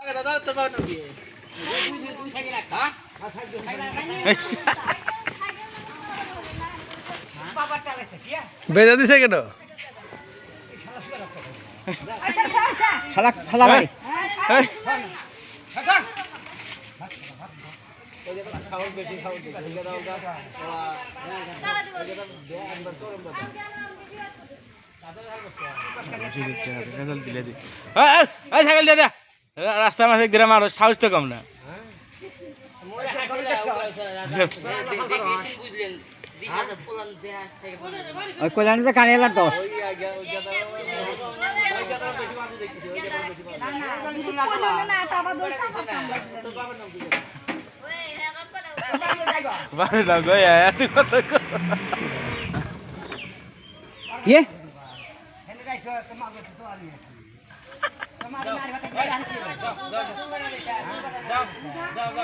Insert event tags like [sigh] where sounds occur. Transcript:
[laughs] বেজা দিছে কেন? খালা খালা ভাই। এই, দিলে দি এই, এই, এই দিয়ে দে রা- রাস্তার মাঝে দিলে মারো সাহস তো কম না। ওই কল্যাণী যে কানে এলার দশ বারে কত কি